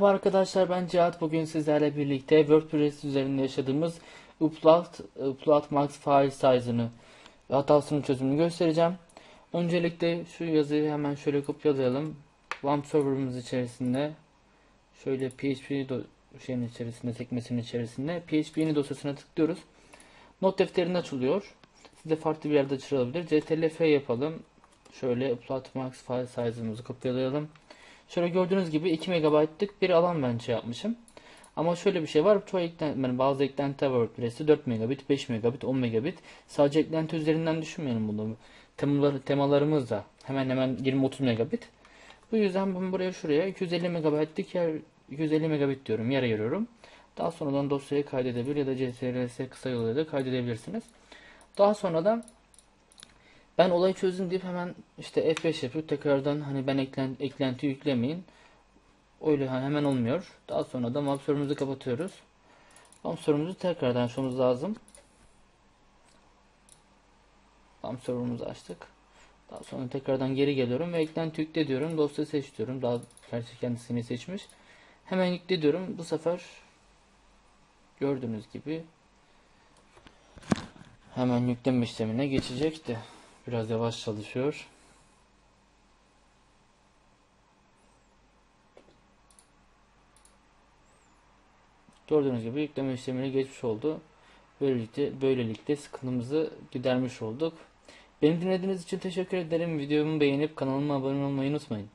arkadaşlar ben Cihat bugün sizlerle birlikte WordPress üzerinde yaşadığımız upload, upload max file size'ını hatasının çözümünü göstereceğim. Öncelikle şu yazıyı hemen şöyle kopyalayalım. WAMP serverımız içerisinde şöyle PHP şeyin içerisinde sekmesinin içerisinde PHP'nin dosyasına tıklıyoruz. Not defterinde açılıyor. Size farklı bir yerde açılabilir. CTRL yapalım. Şöyle upload max file size'ımızı kopyalayalım. Şöyle gördüğünüz gibi 2 MB'lık bir alan ben şey yapmışım. Ama şöyle bir şey var. Çoğu eklenti, yani bazı eklentiler var WordPress'te 4 megabit, 5 megabit, 10 megabit. Sadece eklenti üzerinden düşünmeyelim bunu. Temalar, temalarımız da hemen hemen 20-30 megabit. Bu yüzden ben buraya şuraya 250 megabaytlık yer 250 megabit diyorum yer ayırıyorum. Daha sonradan dosyayı kaydedebilir ya da CTRL kısa yoluyla da kaydedebilirsiniz. Daha sonra da ben olayı çözdüm deyip hemen işte F5 yapıp tekrardan hani ben eklen, eklenti yüklemeyin. Öyle hemen olmuyor. Daha sonra da map server'ımızı kapatıyoruz. Map server'ımızı tekrardan açmamız lazım. Map server'ımızı açtık. Daha sonra tekrardan geri geliyorum ve eklenti yükle diyorum. Dosya seç diyorum. Daha gerçi kendisini seçmiş. Hemen yükle diyorum. Bu sefer gördüğünüz gibi hemen yükleme işlemine geçecekti. Biraz yavaş çalışıyor. Gördüğünüz gibi yükleme işlemine geçmiş oldu. Böylelikle, böylelikle sıkıntımızı gidermiş olduk. Beni dinlediğiniz için teşekkür ederim. Videomu beğenip kanalıma abone olmayı unutmayın.